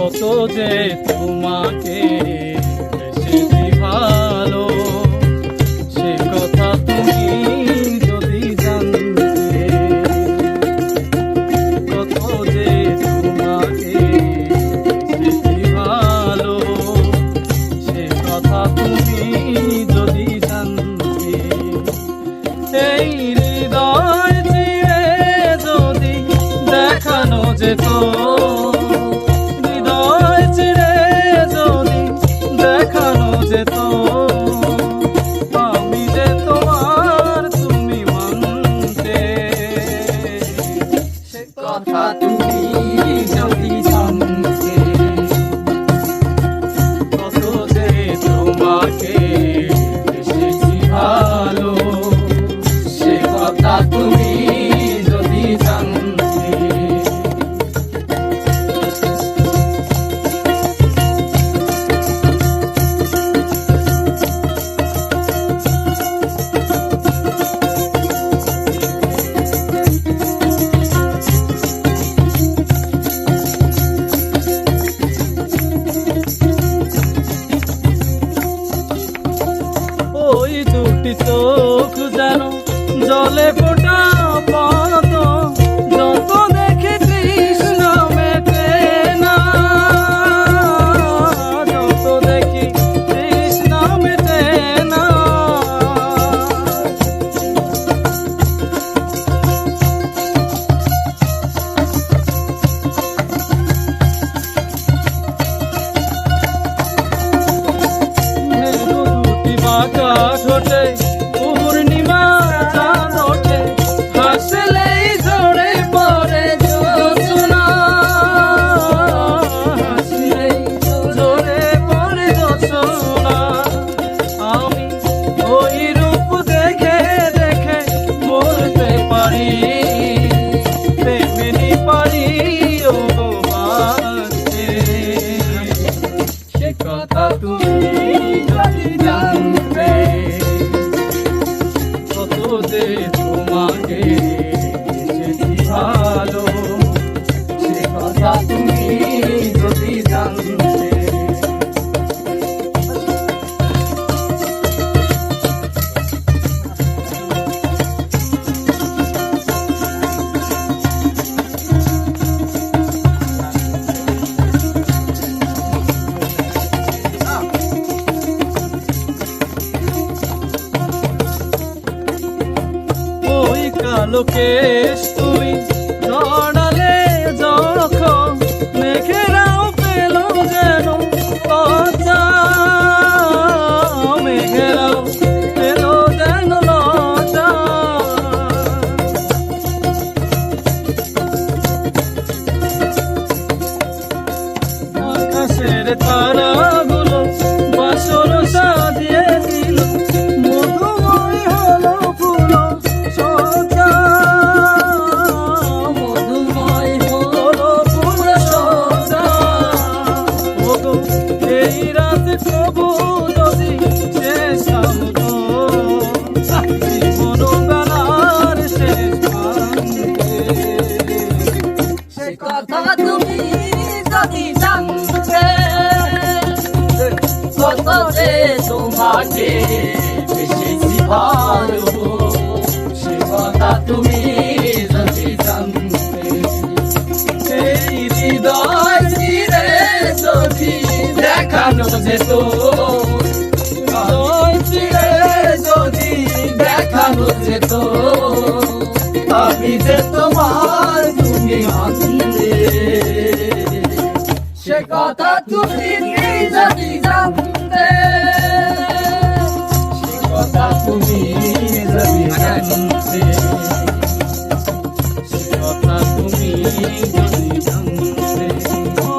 যে তোমাকে বেশি ভালো। সে কথা তুমি যদি জানতে, কত যে তোমাকে বেশি ভালো। সে কথা তুমি যদি জানতে, এই হৃদয় যদি দেখানো যেত বাঁকা ঠোঁটে পূর্ণিমা চাঁদ ওঠে হাসলেই ঝরে পড়ে জোছনা হাসলেই ঝরে পড়ে জোছনা আমি ওই রূপ দেখে দেখে বলতে পারি। কথা তুমি যদি ওই তুই জড়ালে তারাগুলো বাসর সাজিয়ে দিল। মধুময় হলো ফুল, সজ্জা। মধুময় হলো ফুল, সজ্জা। এই রাত প্রভু যে তোমার তুমি আনন্দে সে কথা তুমি যদি জানতে। সে কথা তুমি যদি জানতে। সে কথা তুমি যদি জানতে।